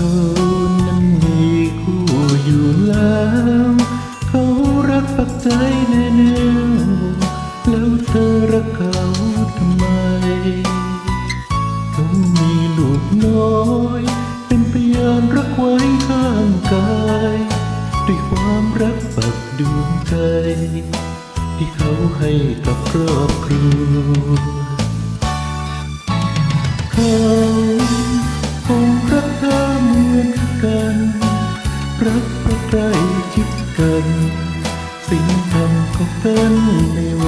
เขานั้นมีคู่อยู่แล้ว เขารักปักใจแน่แน่แล้วเธอรักเขาทำไม เขามีลูกน้อย เป็นพยานรักไว้ข้างกายด้วยความรักปักดวงใจ ที่เขาให้กับครอบครัวเขา รักเพราะใกล้ชิดกัน สิ่งทำก็เป็นไม่ไหว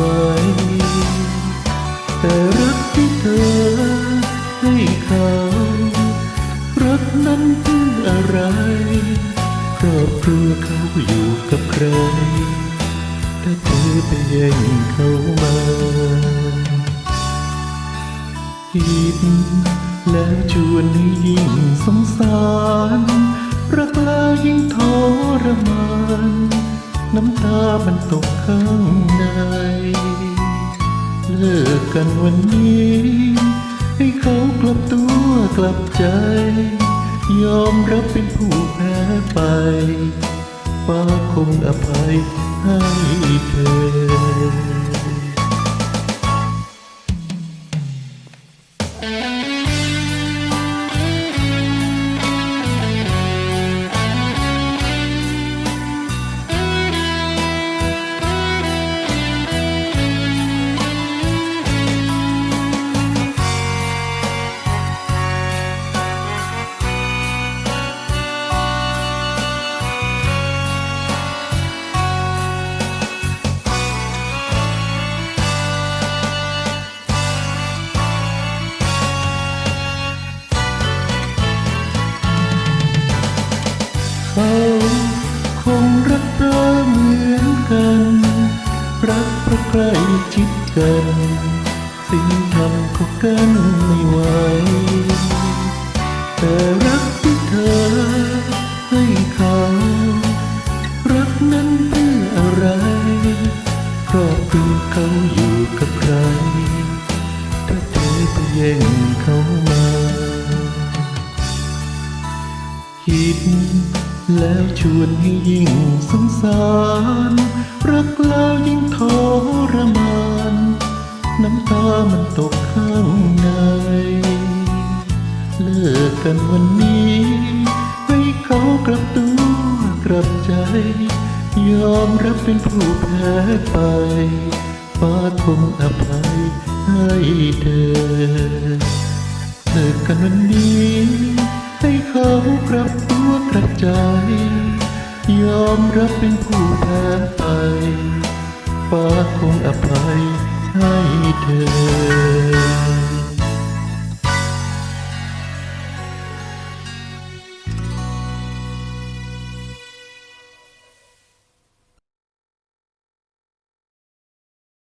แต่รักที่เธอให้เขารักนั้นเพื่ออะไรครอบครัวเขาอยู่กับใครถ้าเธอไปแย่งเขามาคิดแล้วชวนให้ยิ่งสงสาร รักแล้วยิ่งทรมานน้ำตามันตกข้างใน เลิกกันวันนี้ ให้เขากลับตัวกลับใจ ยอมรับเป็นผู้แพ้ไปฟ้าคงอภัยให้เธอ รักเพราะใกล้ชิดกันสิ่งทำก็กันไม่ไหวแต่รักที่เธอให้เขารักนั้นเพื่ออะไรครอบครัวเขาอยู่กับใคร ถ้าเธอไปแย่งเขามา คิดแล้วชวนให้ยิ่งสงสาร รักแล้วยิ่งทรมาน น้ำตามันตกข้างใน เลิกกันวันนี้ ให้เขากลับตัวกลับใจ ยอมรับเป็นผู้แพ้ไปฟ้าคงอภัยให้เธอเลิกกันวันนี้ ให้เขากลับตัวกลับใจ ยอมรับเป็นผู้แพ้ไปฟ้าคงอภัยให้เธอ